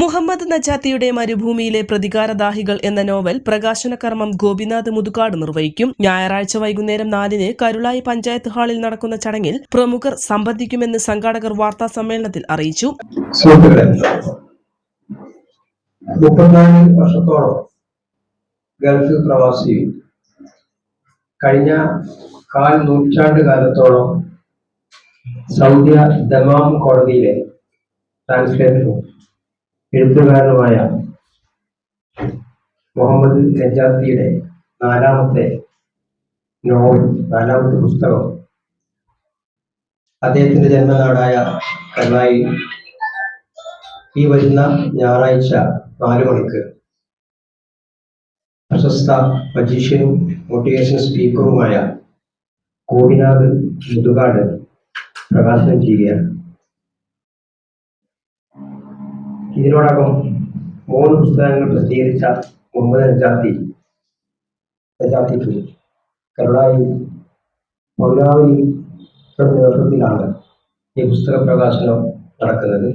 മുഹമ്മദ് നജാത്തിയുടെ മരുഭൂമിയിലെ പ്രതികാരദാഹികൾ എന്ന നോവൽ പ്രകാശന കർമ്മം ഗോപിനാഥ് മുതുകാട് നിർവഹിക്കും. ഞായറാഴ്ച വൈകുന്നേരം നാലിന് കരുളായി പഞ്ചായത്ത് ഹാളിൽ നടക്കുന്ന ചടങ്ങിൽ പ്രമുഖർ സംബന്ധിക്കുമെന്ന് സംഘാടകർ വാർത്താ സമ്മേളനത്തിൽ അറിയിച്ചു. വർഷത്തോളം ഗൾഫ് പ്രവാസി കഴിഞ്ഞ കാൽ നൂറ്റാണ്ട് കാലത്തോളം സൗദി ദമാം കോടതിയിലെ ട്രാൻസ്ലേറ്ററും എഴുത്തുകാരനുമായ മുഹമ്മദ് നജാത്തിയുടെ നാലാമത്തെ നോവൽ നാലാമത്തെ പുസ്തകം. അദ്ദേഹത്തിന്റെ ജന്മനാടായ കണ്ണായി ഈ വരുന്ന ഞായറാഴ്ച നാല് മണിക്ക് പ്രശസ്ത മജീഷ്യനും മോട്ടിവേഷൻ സ്പീക്കറുമായ കോടിനാഥ് മുതുകാട് പ്രകാശനം ചെയ്യുകയാണ്. ഇതിനോടകം മൂന്ന് പുസ്തകങ്ങൾ പ്രസിദ്ധീകരിച്ച മുഹമ്മദ് നജാത്തി നജാത്തിക്ക് കരുളായി മൗലാവലി നേതൃത്വത്തിലാണ് ഈ പുസ്തക പ്രകാശനം നടക്കുന്നത്.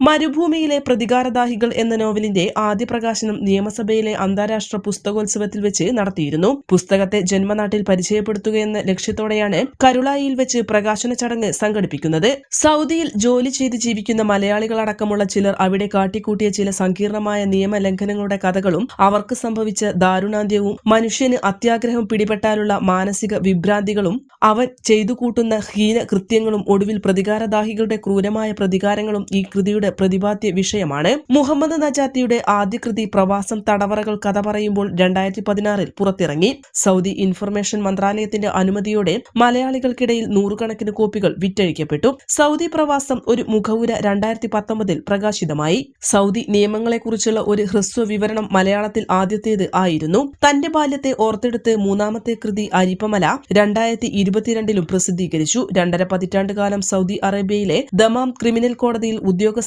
മരുഭൂമിയിലെ പ്രതികാരദാഹികൾ എന്ന നോവലിന്റെ ആദ്യ പ്രകാശനം നിയമസഭയിലെ അന്താരാഷ്ട്ര പുസ്തകോത്സവത്തിൽ വെച്ച് നടത്തിയിരുന്നു. പുസ്തകത്തെ ജന്മനാട്ടിൽ പരിചയപ്പെടുത്തുകയെന്ന ലക്ഷ്യത്തോടെയാണ് കരുളായിയിൽ വെച്ച് പ്രകാശന ചടങ്ങ് സംഘടിപ്പിക്കുന്നത്. സൗദിയിൽ ജോലി ചെയ്ത് ജീവിക്കുന്ന മലയാളികളടക്കമുള്ള ചിലർ അവിടെ കാട്ടിക്കൂട്ടിയ ചില സങ്കീർണമായ നിയമലംഘനങ്ങളുടെ കഥകളും അവർക്ക് സംഭവിച്ച ദാരുണാന്ത്യവും മനുഷ്യന് അത്യാഗ്രഹം പിടിപെട്ടാലുള്ള മാനസിക വിഭ്രാന്തികളും അവൻ ചെയ്തു കൂട്ടുന്ന ഹീന കൃത്യങ്ങളും ഒടുവിൽ പ്രതികാരദാഹികളുടെ ക്രൂരമായ പ്രതികാരങ്ങളും ഈ കൃതിയുടെ പ്രതിപാദ്യ വിഷയമാണ്. മുഹമ്മദ് നജാത്തിയുടെ ആദ്യ കൃതി പ്രവാസം തടവറകൾ കഥ പറയുമ്പോൾ രണ്ടായിരത്തി പതിനാറിൽ പുറത്തിറങ്ങി. സൗദി ഇൻഫർമേഷൻ മന്ത്രാലയത്തിന്റെ അനുമതിയോടെ മലയാളികൾക്കിടയിൽ നൂറുകണക്കിന് കോപ്പികൾ വിറ്റഴിക്കപ്പെട്ടു. സൗദി പ്രവാസം ഒരു മുഖവുര രണ്ടായിരത്തി പത്തൊമ്പതിൽ പ്രകാശിതമായി. സൗദി നിയമങ്ങളെക്കുറിച്ചുള്ള ഒരു ഹ്രസ്വ വിവരണം മലയാളത്തിൽ ആദ്യത്തേത് ആയിരുന്നു. തന്റെ ബാല്യത്തെ ഓർത്തെടുത്ത് മൂന്നാമത്തെ കൃതി അരിപ്പമല രണ്ടായിരത്തി ഇരുപത്തിരണ്ടിലും പ്രസിദ്ധീകരിച്ചു. രണ്ടര പതിറ്റാണ്ട് കാലം സൗദി അറേബ്യയിലെ ദമാം ക്രിമിനൽ കോടതിയിൽ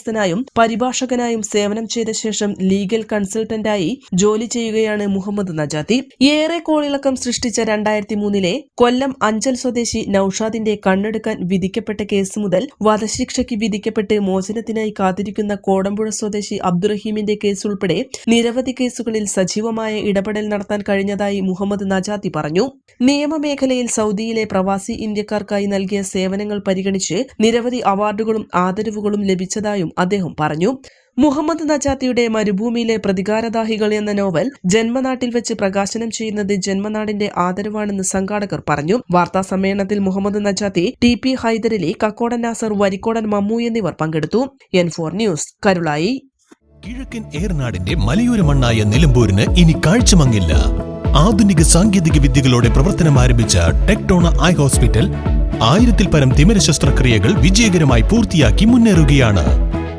ഉദ്യോഗസ്ഥനായും പരിഭാഷകനായും സേവനം ചെയ്ത ശേഷം ലീഗൽ കൺസൾട്ടന്റായി ജോലി ചെയ്യുകയാണ് മുഹമ്മദ് നജാത്തി. ഏറെ കോളിളക്കം സൃഷ്ടിച്ച രണ്ടായിരത്തി മൂന്നിലെ കൊല്ലം അഞ്ചൽ സ്വദേശി നൌഷാദിന്റെ കണ്ണെടുക്കാൻ വിധിക്കപ്പെട്ട കേസ് മുതൽ വധശിക്ഷയ്ക്ക് വിധിക്കപ്പെട്ട് മോചനത്തിനായി കാത്തിരിക്കുന്ന കോടമ്പുഴ സ്വദേശി അബ്ദുറഹീമിന്റെ കേസ് ഉൾപ്പെടെ നിരവധി കേസുകളിൽ സജീവമായ ഇടപെടൽ നടത്താൻ കഴിഞ്ഞതായി മുഹമ്മദ് നജാത്തി പറഞ്ഞു. നിയമമേഖലയിൽ സൗദിയിലെ പ്രവാസി ഇന്ത്യക്കാർക്കായി നൽകിയ സേവനങ്ങൾ പരിഗണിച്ച് നിരവധി അവാർഡുകളും ആദരവുകളും ലഭിച്ചതായും അദ്ദേഹം പറഞ്ഞു. മുഹമ്മദ് നജാത്തിയുടെ മരുഭൂമിയിലെ പ്രതികാരദാഹികൾ എന്ന നോവൽ ജന്മനാട്ടിൽ വെച്ച് പ്രകാശനം ചെയ്യുന്നത് ജന്മനാടിന്റെ ആദരവാണെന്ന് സംഘാടകർ പറഞ്ഞു. വാർത്താ സമ്മേളനത്തിൽ മുഹമ്മദ് നജാത്തി ടി പി ഹൈദരലി കക്കോടൻ നാസർ വരിക്കോടൻ മമ്മു എന്നിവർ പങ്കെടുത്തു. N four news Karulai. കിഴക്കൻ ഏർനാടിന്റെ മലയോര മണ്ണായ നിലമ്പൂരിന് ഇനി കാഴ്ചമങ്ങില്ല. ആധുനിക സാങ്കേതിക വിദ്യകളോടെ പ്രവർത്തനം ആരംഭിച്ച ടെക്ടോണ ഐ ഹോസ്പിറ്റൽ ആയിരത്തിൽ പരം തിമിര ശസ്ത്രക്രിയകൾ വിജയകരമായി പൂർത്തിയാക്കി മുന്നേറുകയാണ്.